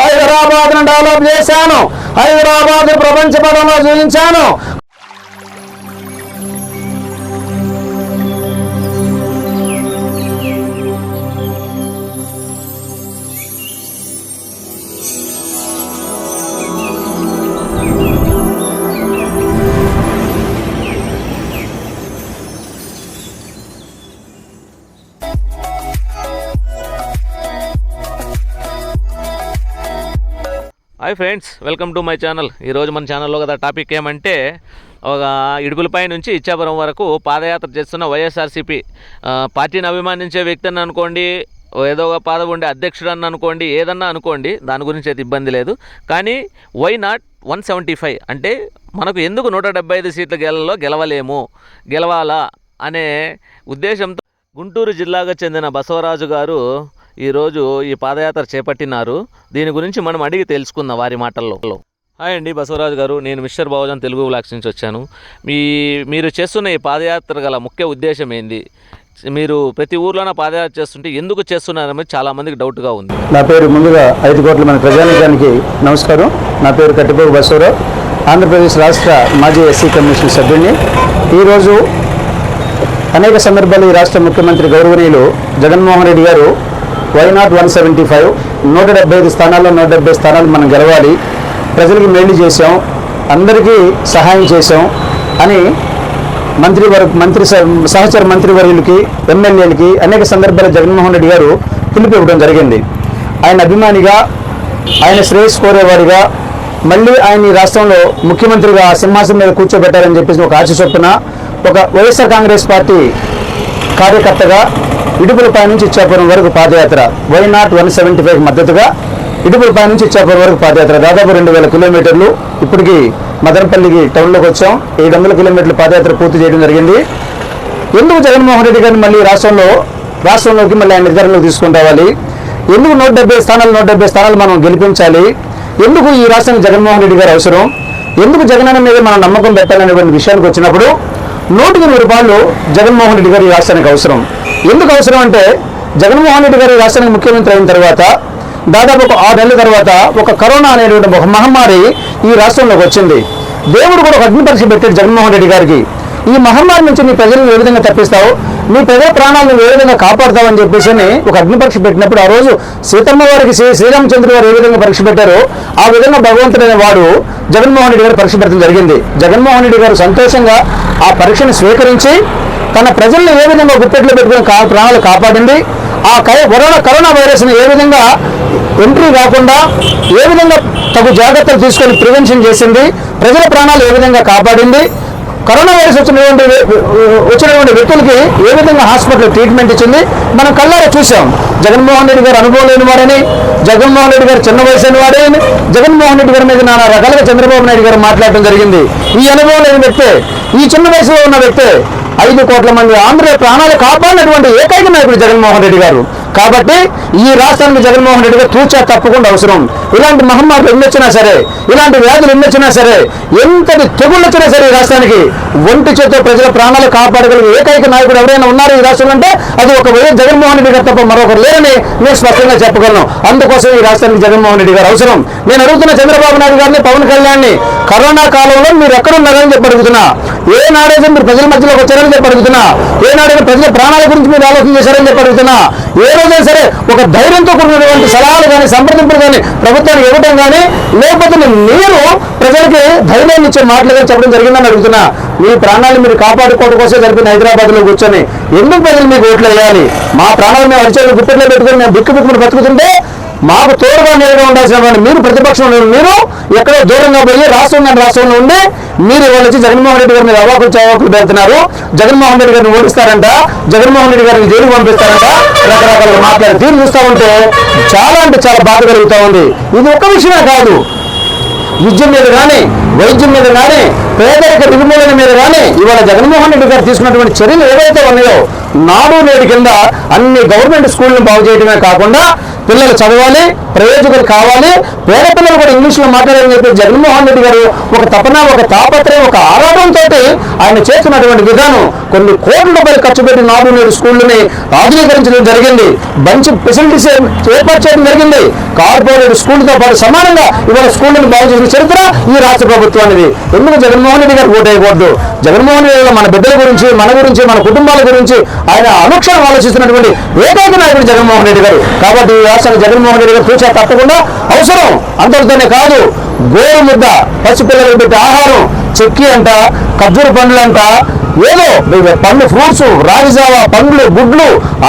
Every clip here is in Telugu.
హైదరాబాద్ డెవలప్ చేశాను. హైదరాబాద్ ప్రపంచ పదంలో చూపించాను hi friends welcome to my channel ఈరోజు మన ఛానల్లో కదా టాపిక్ ఏమంటే ఒక ఇడుగులపై నుంచి ఇచ్చాపురం వరకు పాదయాత్ర చేస్తున్న వైఎస్ఆర్సీపీ. పార్టీని అభిమానించే వ్యక్తిని అనుకోండి ఏదో ఒక పాదం ఉండే అధ్యక్షుడు అని అనుకోండి ఏదన్నా అనుకోండి దాని గురించి అయితే ఇబ్బంది లేదు. కానీ why not one seventy five అంటే మనకు ఎందుకు నూట డెబ్బై ఐదు సీట్ల గెలలో గెలవలేము గెలవాలా అనే ఉద్దేశంతో గుంటూరు జిల్లాకు చెందిన బసవరాజు గారు ఈరోజు ఈ పాదయాత్ర చేపట్టినారు. దీని గురించి మనం అడిగి తెలుసుకుందాం వారి మాటల్లో. హాయ్ అండి బసవరాజు గారు. నేను మిస్టర్ బాబుజాన్ తెలుగు బ్లాక్స్ నుంచి వచ్చాను. మీ మీరు చేస్తున్న ఈ పాదయాత్ర గల ముఖ్య ఉద్దేశం ఏంది? మీరు ప్రతి ఊర్లోన పాదయాత్ర చేస్తుంటే ఎందుకు చేస్తున్నారనేది చాలామందికి డౌట్గా ఉంది. నా పేరు ముందుగా ఐదు కోట్ల మన ప్రజానికానికి నమస్కారం. నా పేరు కట్టిపోగు బసవరావు ఆంధ్రప్రదేశ్ రాష్ట్ర మాజీ ఎస్సీ కమిషన్ సభ్యుడిని. ఈరోజు అనేక సందర్భాలు ఈ రాష్ట్ర ముఖ్యమంత్రి గౌరవనీయులు జగన్మోహన్ రెడ్డి గారు why not one seventy five నూట డెబ్బై ఐదు స్థానాల్లో నూట డెబ్బై స్థానాలు మనం గెలవాలి. ప్రజలకు మేలు చేశాం. అందరికీ సహాయం చేశాం అని మంత్రి వర్ మంత్రి సహచర మంత్రివర్యులకి ఎమ్మెల్యేలకి అనేక సందర్భాల్లో జగన్మోహన్ రెడ్డి గారు పిలుపు ఇవ్వడం జరిగింది. ఆయన అభిమానిగా ఆయన శ్రేయస్ కోరేవారిగా మళ్ళీ ఆయన ఈ రాష్ట్రంలో ముఖ్యమంత్రిగా సింహాసనం మీద కూర్చోబెట్టారని చెప్పేసి ఒక ఆశ చొప్పున ఒక వైఎస్ఆర్ కాంగ్రెస్ పార్టీ కార్యకర్తగా ఇడుపులపై నుంచి ఇచ్చాపురం వరకు పాదయాత్ర. Why not one seventy five మద్దతుగా? ఇడుపులపై నుంచి ఇచ్చాపురం వరకు పాదయాత్ర. దాదాపు రెండు వేల కిలోమీటర్లు ఇప్పటికి మదనపల్లికి టౌన్లోకి వచ్చాం. ఏడు వందల కిలోమీటర్ల పాదయాత్ర పూర్తి చేయడం జరిగింది. ఎందుకు జగన్మోహన్ రెడ్డి గారిని మళ్ళీ రాష్ట్రంలో రాష్ట్రంలోకి మళ్ళీ ఆయన నిర్ధారణలోకి తీసుకుని రావాలి? ఎందుకు నూట డెబ్బై స్థానాలు నూట డెబ్బై స్థానాలు మనం గెలిపించాలి? ఎందుకు ఈ రాష్ట్రానికి జగన్మోహన్ రెడ్డి గారు అవసరం? ఎందుకు జగనన్న మీద మనం నమ్మకం పెట్టాలనేటువంటి విషయానికి వచ్చినప్పుడు నూటికి నూరు రూపాయలు జగన్మోహన్ రెడ్డి గారి రాష్ట్రానికి అవసరం. ఎందుకు అవసరం అంటే జగన్మోహన్ రెడ్డి గారి రాష్ట్రానికి ముఖ్యమంత్రి అయిన తర్వాత దాదాపు ఒక ఆరు నెలల తర్వాత ఒక కరోనా అనేటువంటి ఒక మహమ్మారి ఈ రాష్ట్రంలోకి వచ్చింది. దేవుడు కూడా ఒక అగ్ని పరీక్ష పెట్టాడు జగన్మోహన్ రెడ్డి గారికి. ఈ మహమ్మారి నుంచి నీ ప్రజలను ఏ విధంగా తప్పిస్తావు? నీ ప్రజల ప్రాణాలను ఏ విధంగా కాపాడుతావు అని చెప్పేసి అని ఒక అగ్ని పరీక్ష పెట్టినప్పుడు ఆ రోజు సీతమ్మ వారికి శ్రీరామచంద్రుడు గారు ఏ విధంగా పరీక్ష పెట్టారో ఆ విధంగా భగవంతుడైన వాడు జగన్మోహన్ రెడ్డి గారు పరీక్ష పెట్టడం జరిగింది. జగన్మోహన్ రెడ్డి గారు సంతోషంగా ఆ పరీక్షను స్వీకరించి తన ప్రజల్ని ఏ విధంగా గుప్పెట్లో పెట్టుకుని కా ప్రాణాలు కాపాడింది ఆ కరోనా కరోనా వైరస్ని ఏ విధంగా ఎంట్రీ కాకుండా ఏ విధంగా తగు జాగ్రత్తలు తీసుకొని ప్రివెన్షన్ చేసింది ప్రజల ప్రాణాలు ఏ విధంగా కాపాడింది కరోనా వైరస్ వచ్చినటువంటి వచ్చినటువంటి వ్యక్తులకి ఏ విధంగా హాస్పిటల్ ట్రీట్మెంట్ ఇచ్చింది? మనం కళ్ళారా చూసాం జగన్మోహన్ రెడ్డి గారు అనుభవం లేని వారని జగన్మోహన్ రెడ్డి గారు చిన్న వయసు అయిన వాడే అని జగన్మోహన్ రెడ్డి గారి మీద నానా రకాలుగా చంద్రబాబు నాయుడు గారు మాట్లాడడం జరిగింది. ఈ అనుభవం లేని వ్యక్తే ఈ చిన్న వయసులో ఉన్న వ్యక్తే ఐదు కోట్ల మంది ఆంధ్ర ప్రాణాలు కాపాడినటువంటి ఏకైక నాయకుడు జగన్మోహన్ రెడ్డి గారు. కాబట్టి ఈ రాష్ట్రానికి జగన్మోహన్ రెడ్డిగా తూచా తప్పకుండా అవసరం. ఇలాంటి మహమ్మారులు ఎన్నొచ్చినా సరే ఇలాంటి వ్యాధులు ఎన్నొచ్చినా సరే ఎంతటి తెగుళ్ళు వచ్చినా సరే ఈ రాష్ట్రానికి ఒంటి చేతో ప్రజల ప్రాణాలు కాపాడగలిగే ఏకైక నాయకుడు ఎవరైనా ఉన్నారు ఈ రాష్ట్రంలో అంటే అది ఒక వైఎస్ జగన్మోహన్ రెడ్డి గారు తప్ప మరొకరు లేరని నేను స్పష్టంగా చెప్పగలను. అందుకోసం ఈ రాష్ట్రానికి జగన్మోహన్ రెడ్డి గారు అవసరం. నేను అడుగుతున్న చంద్రబాబు నాయుడు గారిని పవన్ కళ్యాణ్ని కరోనా కాలంలో మీరు ఎక్కడున్నారని చెప్పి అడుగుతున్నా. ఏ నాడైతే మీరు ప్రజల మధ్యలోకి వచ్చారని చెప్పి అడుగుతున్నా. ఏ నాడైతే ప్రజల ప్రాణాల గురించి మీరు ఆలోచన చేశారని చెప్పి అడుగుతున్నా. ఏ ఏదైనా సరే ఒక ధైర్యంతో కూడినటువంటి సలహాలు కానీ సంప్రదింపులు కానీ ప్రభుత్వానికి ఇవ్వడం కానీ లేకపోతే మీరు ప్రజలకి ధైర్యాన్ని ఇచ్చే మాటలు కానీ చెప్పడం జరిగిందని అడుగుతున్నా. మీ ప్రాణాలు మీరు కాపాడుకోవడం కోసం జరిపిన హైదరాబాద్లో కూర్చొని ఎందుకు ప్రజలు మీకు ఓట్లు వేయాలి? మా ప్రాణాలు మేము అరిచేలు గుప్పెట్లో పెట్టుకుని మేము బిక్కు బిక్కుని బతుకుతుంటే మాకు తోడుగా నేరుగా ఉండాల్సిన మీరు ప్రతిపక్షంలో ఉన్న మీరు ఎక్కడో దూరంగా పోయి రాష్ట్రం రాష్ట్రంలో ఉండి మీరు ఇవాళ వచ్చి జగన్మోహన్ రెడ్డి గారి మీద అవాకులు చవాకులు పెడుతున్నారు. జగన్మోహన్ రెడ్డి గారిని ఓడిస్తారంట. జగన్మోహన్ రెడ్డి గారిని జైలు పంపిస్తారంట. రకరకాలుగా మాట్లాడి తీరు చూస్తూ ఉంటే చాలా అంటే చాలా బాధ కలుగుతూ ఉంది. ఇది ఒక్క విషయమే కాదు. విద్య మీద కానీ వైద్యం మీద కానీ పేదరిక నిర్మూలన మీద కానీ ఇవాళ జగన్మోహన్ రెడ్డి గారు తీసుకున్నటువంటి చర్యలు ఏవైతే ఉన్నాయో నాడు నేడు కింద అన్ని గవర్నమెంట్ స్కూళ్ళను బాగు చేయడమే కాకుండా పిల్లలు చదవాలి ప్రయోజకులు కావాలి పేద పిల్లలు కూడా ఇంగ్లీష్లో మాట్లాడాలని చెప్పి జగన్మోహన్ రెడ్డి గారు ఒక తపన ఒక తాపత్రయం ఒక ఆరాటంతో ఆయన చేస్తున్నటువంటి విధానం కొన్ని కోట్ల రూపాయలు ఖర్చు పెట్టి నాడు నేడు స్కూళ్ళని ఆధునీకరించడం జరిగింది. మంచి ఫెసిలిటీస్ ఏర్పాటు చేయడం జరిగింది. కార్పొరేట్ స్కూల్తో పాటు సమానంగా ఇవాళ స్కూళ్ళని బాగు చేసిన చరిత్ర ఈ రాష్ట్ర ప్రభుత్వానికి ఎందుకు జగన్మోహన్ రెడ్డి గారు ఓటు జగన్మోహన్ రెడ్డి మన బిడ్డల గురించి మన గురించి మన కుటుంబాల గురించి ఆయన అనుక్షణం ఆలోచిస్తున్నటువంటి ఏకైక నాయకుడు జగన్మోహన్ రెడ్డి గారు. కాబట్టి ఈ రాష్ట్రానికి జగన్మోహన్ రెడ్డి గారు పూచా తప్పకుండా. అవసరం. అంతటితోనే కాదు. గోరు ముద్ద పసిపిల్లలకు పెట్టే ఆహారం చెక్కి అంట ఖర్జూర పండ్లు అంట ఏదో పండ్లు ఫ్రూట్స్ రాగిజావ పండ్లు గుడ్లు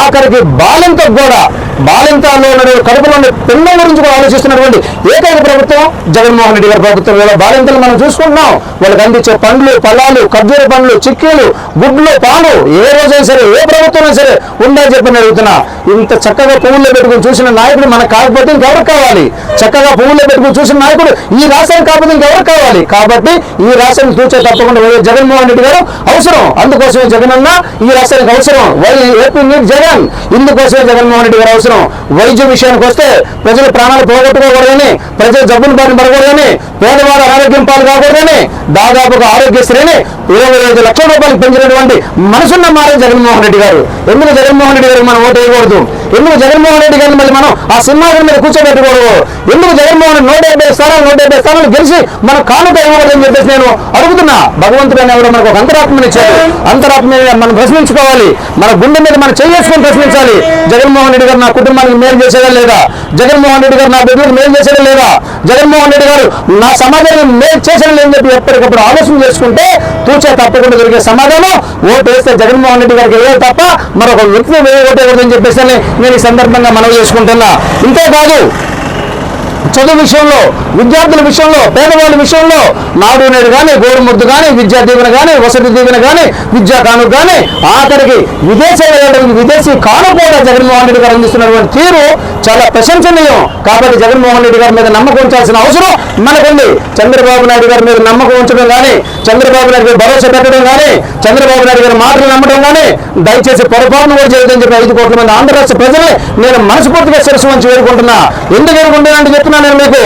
ఆఖరికి బాలింతకు కూడా. బాలింతలో ఉన్న కడుపులో ఉండే పిల్లల గురించి కూడా ఆలోచిస్తున్నటువంటి ఏకైక ప్రభుత్వం జగన్మోహన్ రెడ్డి గారి ప్రభుత్వం. ఇలా బాలింతలు మనం చూసుకుంటున్నాం. వాళ్ళకి అందించే పండ్లు ఫలాలు ఖర్జూర పండ్లు చిక్కీలు గుడ్లు పాలు ఏ రోజైనా సరే ఏ ప్రభుత్వం సరే ఉందని చెప్పి అడుగుతున్నా. ఇంత చక్కగా పువ్వుల్లో పెట్టుకుని చూసిన నాయకుడు మనకు కాకపోతే ఇంకెవరు కావాలి? చక్కగా పువ్వుల్లో పెట్టుకుని చూసిన నాయకుడు ఈ రాష్ట్రం కాకపోతే ఎవరు కావాలి? కాబట్టి ఈ రాష్ట్రం చూసే తప్పకుండా వైఎస్ జగన్మోహన్ రెడ్డి గారు అవసరం. అందుకోసమే జగన్ అన్న ఈ రాష్ట్రానికి అవసరం. వై ఏపీ నీట్ జగన్ ఇందుకోసమే జగన్మోహన్ రెడ్డి గారు అవసరం. వైద్య విషయానికి వస్తే ప్రజల ప్రాణాలు పోగొట్టుకోకూడదని ప్రజల జబ్బులు బారిన పడకూడదని పేదవారు ఆరోగ్యం పాలు కాకూడదని దాదాపుగా ఆరోగ్యశ్రీని ఇరవై ఐదు లక్షల రూపాయలు పెంచినటువంటి మనసున్న మారే జగన్మోహన్ రెడ్డి గారు. ఎందుకు జగన్మోహన్ రెడ్డి గారికి మనం ఓటు వేయకూడదు? ఎందుకు జగన్మోహన్ రెడ్డి గారిని మళ్ళీ మనం ఆ సింహాసనం మీద కూర్చోబెట్టకూడదు? ఎందుకు జగన్మోహన్ నూట యాభై స్థానాలు డెబ్బై స్థానాలు గెలిచి మన కానుక ఇవ్వకూడదని చెప్పేసి నేను అడుగుతున్నా. భగవంతుడు అనే మనకు ఒక అంతరాత్మని ఇచ్చాడు. అంతరాత్మ మనం ప్రశ్నించుకోవాలి. మన గుండె మీద మనం చేసుకొని ప్రశ్నించాలి. జగన్మోహన్ రెడ్డి గారు నా కుటుంబానికి మేలు చేసేదా లేదా? జగన్మోహన్ రెడ్డి గారు నా బిడ్డలకు మేలు చేసేదా లేదా? జగన్మోహన్ రెడ్డి గారు నా సమాజానికి మేలు చేసేది లేదని చెప్పి ఎప్పటికప్పుడు ఆలోచన చేసుకుంటే తూచా తప్పకుండా దొరికే సమాధానం ఓటు వేస్తే జగన్మోహన్ రెడ్డి గారికి వేయాలి తప్ప మరొక వ్యక్తిని వేయకూడదని చెప్పేసి నేను ఈ సందర్భంగా మనవి చేసుకుంటున్నా. ఇంతే కాదు చదువు విషయంలో విద్యార్థుల విషయంలో పేదవాళ్ళ విషయంలో నాడు నేడు కానీ గోరుముద్దు కానీ విద్యా దీవెన కానీ వసతి దీవెన కానీ విద్యా కానుక కానీ ఆఖరికి విదేశాలు వెళ్ళడానికి విదేశీ కానుక కూడా జగన్మోహన్ రెడ్డి గారు అందిస్తున్నటువంటి తీరు చాలా ప్రశంసనీయం. కాబట్టి జగన్మోహన్ రెడ్డి గారి మీద నమ్మకం ఉంచాల్సిన అవసరం మనకుంది. చంద్రబాబు నాయుడు గారి మీద నమ్మకం ఉంచడం కానీ చంద్రబాబు నాయుడు గారు భరోసా పెట్టడం కానీ చంద్రబాబు నాయుడు గారి మాటలు నమ్మడం కానీ దయచేసి పొరపాటును కూడా చేయొద్దని చెప్పి ఐదు కోట్ల మంది ఆంధ్ర రాష్ట్ర ప్రజలే నేను మనస్ఫూర్తిగా శిరస్సు వంచి వేడుకుంటున్నా. ఎందుకు వేడుకుంటున్నానంటే చెప్తున్నాను నేను మీకు.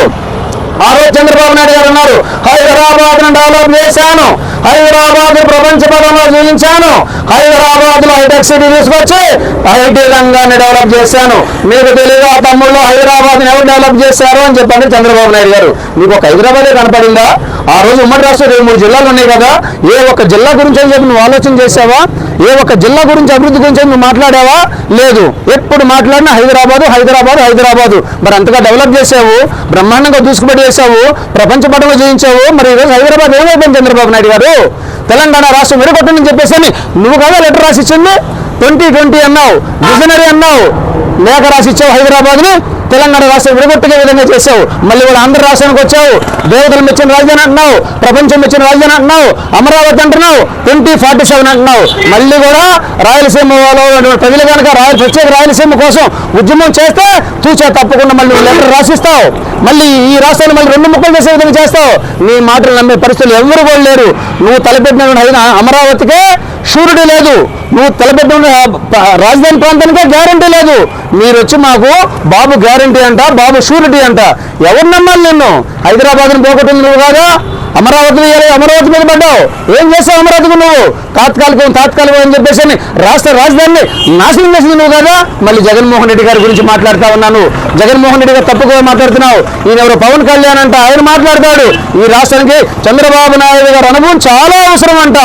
ఆ రోజు చంద్రబాబు నాయుడు గారు అన్నారు హైదరాబాద్ డెవలప్ చేశాను హైదరాబాద్ ప్రపంచ పదంలో చూపించాను హైదరాబాద్లో హైటెక్ సిటీ తీసుకొచ్చి ఐటీ రంగాన్ని డెవలప్ చేశాను. మీకు తెలియదు ఆ తమ్ముళ్ళు హైదరాబాద్ ఎవరు డెవలప్ చేశారు? అని చెప్పండి చంద్రబాబు నాయుడు గారు. మీకు ఒక హైదరాబాదే కనపడిందా? ఆ రోజు ఉమ్మడి రాష్ట్రం మూడు జిల్లాలు ఉన్నాయి కదా. ఏ ఒక్క జిల్లా గురించి అని చెప్పి నువ్వు ఆలోచన చేసావా? ఏ ఒక్క జిల్లా గురించి అభివృద్ధి గురించి నువ్వు మాట్లాడావా? లేదు. ఎప్పుడు మాట్లాడినా హైదరాబాదు హైదరాబాదు హైదరాబాదు. మరి అంతగా డెవలప్ చేసావు బ్రహ్మాండంగా దూసుకుబడి చేసావు ప్రపంచ పటంలో జయించావు. మరి ఈరోజు హైదరాబాద్ ఏమైపోయింది చంద్రబాబు నాయుడు గారు? తెలంగాణ రాష్ట్రం విడగొట్టని చెప్పేసి నువ్వు కదా లెటర్ రాసిచ్చింది? ట్వంటీ ట్వంటీ అన్నావు. విజనరీ అన్నావు. లేఖ రాసి ఇచ్చావు హైదరాబాద్ని. తెలంగాణ రాష్ట్రం విడగొట్టుకే విధంగా చేసావు మళ్ళీ కూడా ఆంధ్ర రాష్ట్రానికి వచ్చావు. దేవతలు మెచ్చిన రాజధాని అంటున్నావు. ప్రపంచం మెచ్చిన రాజధాని అంటున్నావు. అమరావతి అంటున్నావు. ట్వంటీ ఫార్టీ సెవెన్ అంటున్నావు. మళ్ళీ కూడా రాయలసీమలో ప్రజలు కనుక రాయల ప్రత్యేక రాయలసీమ కోసం ఉద్యమం చేస్తే తూచా తప్పకుండా మళ్ళీ లెటర్ రాసిస్తావు. మళ్ళీ ఈ రాష్ట్రాన్ని మళ్ళీ రెండు ముక్కలు చేసే విధంగా చేస్తావు. నీ మాటలు నమ్మే పరిస్థితులు ఎవరు కూడా లేరు. నువ్వు తలపెట్టిన అమరావతికే షూరిటీ లేదు. నువ్వు తలపెట్టిన రాజధాని ప్రాంతానికే గ్యారంటీ లేదు. మీరు వచ్చి మాకు బాబు గ్యారంటీ అంట బాబు షూరిటీ అంట. ఎవరు నమ్మాలి నిన్ను? హైదరాబాద్ని పోగొట్టింది నువ్వు కాదా? అమరావతి మీద- అమరావతి మీద పడ్డావు. ఏం చేస్తావు అమరావతికి నువ్వు? తాత్కాలికం తాత్కాలికం అని చెప్పేసి అని రాష్ట్ర రాజధానిని నాశనం చేసింది నువ్వు కదా? మళ్ళీ జగన్మోహన్ రెడ్డి గారి గురించి మాట్లాడుతా ఉన్నాను. జగన్మోహన్ రెడ్డి గారు తప్పుగా మాట్లాడుతున్నావు. ఈయన ఎవరు పవన్ కళ్యాణ్ అంట ఆయన మాట్లాడతాడు. ఈ రాష్ట్రానికి చంద్రబాబు నాయుడు గారి అనుభవం చాలా అవసరం అంట.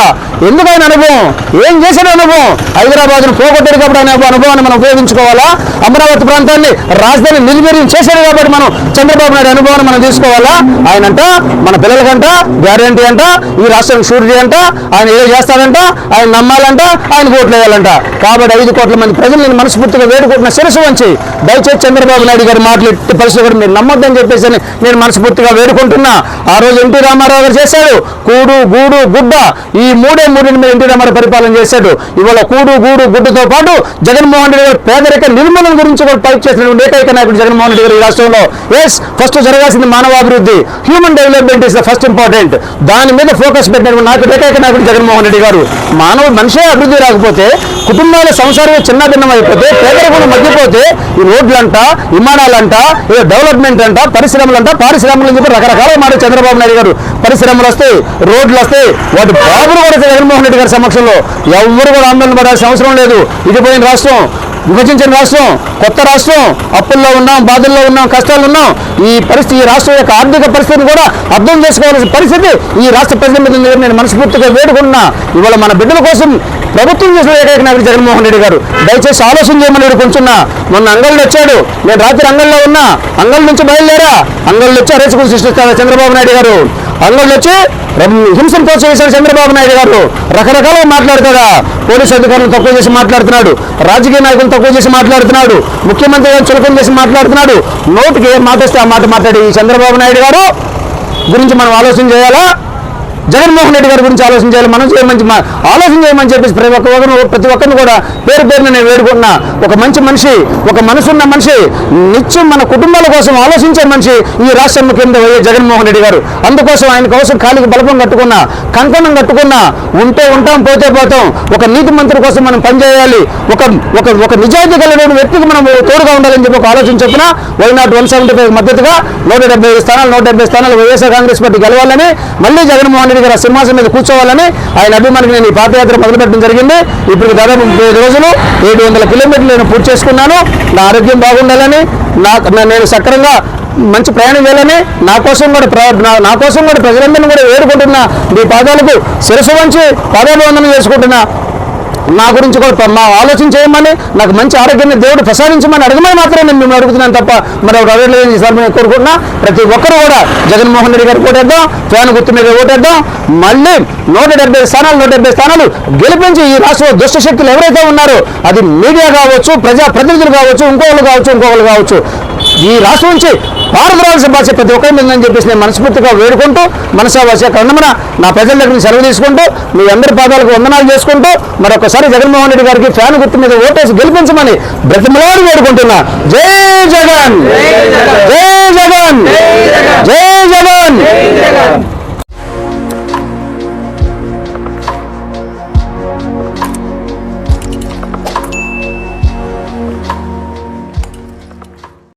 ఎందుకు ఆయన అనుభవం? ఏం చేశాడు అనుభవం? హైదరాబాద్ను పోగొట్టాడు కాబట్టి ఆయన అనుభవాన్ని మనం ఉపయోగించుకోవాలా? అమరావతి ప్రాంతాన్ని రాజధాని నిర్వీర్యం చేశాడు కాబట్టి మనం చంద్రబాబు నాయుడు అనుభవాన్ని మనం తీసుకోవాలా? ఆయనంట మన పిల్లలకంట గ్యారంటీ అంట ఈ రాష్ట్రం షూరిటీ అంట ఆయన ఏం చేస్తాడంట ఆయన నమ్మాలంట ఆయన ఓట్లు వేయాలంట. కాబట్టి ఐదు కోట్ల మంది ప్రజలు నేను మనస్ఫూర్తిగా వేడుకుంటున్న శిరస్సు వంచి దయచేసి చంద్రబాబు నాయుడు గారు మాటలు ఎట్టి పరిస్థితి కూడా మీరు నమ్మొద్దని చెప్పేసి నేను మనస్ఫూర్తిగా వేడుకుంటున్నా. ఆ రోజు ఎన్టీ రామారావు గారు చేశాడు కూడు గూడు గుడ్డ. ఈ మూడే మూడింటి మీద ఎన్టీ రామారావు పరిపాలన చేశాడు. ఇవాళ కూడు గూడు గుడ్డతో పాటు జగన్మోహన్ రెడ్డి గారు పేదరిక నిర్మూలన గురించి కూడా పైకి చేసినటువంటి ఏకైక నాయకుడు జగన్మోహన్ రెడ్డి గారు ఈ రాష్ట్రంలో. ఎస్ ఫస్ట్ జరగాల్సింది మానవాభివృద్ధి. Human development is the first important important. దాని మీద ఫోకస్ పెట్టినటువంటి నాకు ఏకైక నాయకుడు జగన్మోహన్ రెడ్డి గారు. మానవ మనిషే అభివృద్ధి రాకపోతే కుటుంబాల సంసారం చిన్న భిన్నం అయిపోతే పేదరికం మగ్గిపోతే ఈ రోడ్లంట విమానాలంట ఏ డెవలప్మెంట్ అంట పరిశ్రమలంట పారిశ్రామికలు అని చెప్పి రకరకాల మాట చంద్రబాబు నాయుడు గారు. పరిశ్రమలు వస్తాయి రోడ్లు వస్తాయి. వాటి బాబులు కూడా జగన్మోహన్ రెడ్డి గారి సమక్షంలో ఎవరు కూడా ఆందోళన పడాల్సిన అవసరం లేదు. విడిపోయిన రాష్ట్రం విభజించిన రాష్ట్రం కొత్త రాష్ట్రం అప్పుల్లో ఉన్నాం బాధల్లో ఉన్నాం కష్టాలు ఉన్నాం. ఈ పరిస్థితి ఈ రాష్ట్రం యొక్క ఆర్థిక పరిస్థితిని కూడా అర్థం చేసుకోవాల్సిన పరిస్థితి ఈ రాష్ట్ర ప్రజల మీద నేను మనస్ఫూర్తిగా వేడుకున్నా ఇవాళ మన బిడ్డల కోసం ప్రభుత్వం చేసిన ఏకైక నాయకుడు జగన్మోహన్ రెడ్డి గారు. దయచేసి ఆలోచన చేయమని వేడుకుంటున్నా మొన్న అంగళ్ళు వచ్చాడు. నేను రాత్రి అంగల్లో ఉన్నా. అంగల్ నుంచి బయలుదేరా. అంగళ్ళు వచ్చి అరేసుకుని సృష్టిస్తారు చంద్రబాబు నాయుడు గారు? అంగళ్ళు వచ్చి హింసను ప్రోత్సహించాడు చంద్రబాబు నాయుడు గారు. రకరకాలుగా మాట్లాడతాడా? పోలీస్ అధికారులను తక్కువ చేసి మాట్లాడుతున్నాడు. రాజకీయ నాయకులను తక్కువ చేసి మాట్లాడుతున్నాడు. ముఖ్యమంత్రి గారు చులకం చేసి మాట్లాడుతున్నాడు. నోటికి ఏం మాట వస్తే ఆ మాట మాట్లాడి చంద్రబాబు నాయుడు గారు? గురించి మనం ఆలోచన చేయాలా? జగన్మోహన్ రెడ్డి గారి గురించి ఆలోచన చేయాలి మనం చేయమని ఆలోచన చేయమని చెప్పేసి ప్రతి ఒక్క ఒకరు ప్రతి ఒక్కరిని కూడా పేరు పేరున నేను వేడుకుంటున్నా. ఒక మంచి మనిషి ఒక మనసున్న మనిషి నిత్యం మన కుటుంబాల కోసం ఆలోచించే మనిషి ఈ రాష్ట్ర ముఖ్యమంత్రి వైఎస్ జగన్మోహన్ రెడ్డి గారు. అందుకోసం ఆయన కోసం కాలికి బలపం కట్టుకున్నా కంకణం కట్టుకున్నా ఉంటే ఉంటాం పోతే పోతాం. ఒక నీతి మంత్రి కోసం మనం పనిచేయాలి. ఒక ఒక ఒక నిజాయితీ కలిగిన వ్యక్తికి మనం తోడుగా ఉండాలని చెప్పి ఒక ఆలోచన చెప్పిన why not one seventy five మద్దతుగా నూట డెబ్బై ఐదు స్థానాలు నూట డెబ్బై స్థానాలు వైఎస్ఆర్ కాంగ్రెస్ పార్టీ గెలవాలని మళ్ళీ జగన్మోహన్ రెడ్డి సింహాసనం మీద కూర్చోవాలని ఆయన అభిమానికి నేను ఈ పాదయాత్ర మొదలుపెట్టడం జరిగింది. ఇప్పుడు దాదాపు ముప్పై రోజులు ఏడు వందల కిలోమీటర్లు నేను పూర్తి చేసుకున్నాను. నా ఆరోగ్యం బాగుండాలని నా నా- నేను సక్రంగా మంచి ప్రయాణం చేయాలని నా కోసం కూడా నా- నా కోసం కూడా ప్రజలందరినీ కూడా వేడుకుంటున్నా మీ పాదాలకు శిరసు వంచి పాదాభివందనం చేసుకుంటున్నా నా గురించి కూడా మా ఆలోచన చేయమని నాకు మంచి ఆరోగ్యాన్ని దేవుడు ప్రసాదించమని అడగమని మాత్రమే నేను మిమ్మల్ని అడుగుతున్నాను తప్ప మరి ఒక అడగలేదు ఈసారి నేను కోరుకుంటున్నా. ప్రతి ఒక్కరు కూడా జగన్మోహన్ రెడ్డి గారికి ఓటేద్దాం ఫ్యాన్ గుర్తు మీద ఓటేద్దాం మళ్ళీ నూట డెబ్బై స్థానాలు నూట డెబ్బై స్థానాలు గెలిపించి ఈ రాష్ట్రంలో దుష్ట శక్తులు ఎవరైతే ఉన్నారో అది మీడియా కావచ్చు ప్రజా ప్రతినిధులు కావచ్చు ఇంకోళ్ళు కావచ్చు ఇంకోళ్ళు కావచ్చు. ఈ రాష్ట్రం నుంచి పారమరాల్సిన భాష ప్రతి ఒక్కరి మీద అని చెప్పేసి నేను మనస్ఫూర్తిగా వేడుకుంటూ మనసా భాష కన్నమన నా ప్రజల దగ్గర సెలవు తీసుకుంటూ మీ అందరి పాదాలకు వందనాలు చేసుకుంటూ మరొకసారి జగన్మోహన్ రెడ్డి గారికి ఫ్యాన్ గుర్తు మీద ఓటేసి గెలిపించమని బ్రతిమలాడు వేడుకుంటున్నా. జై జగన్! జై జగన్! జై జగన్!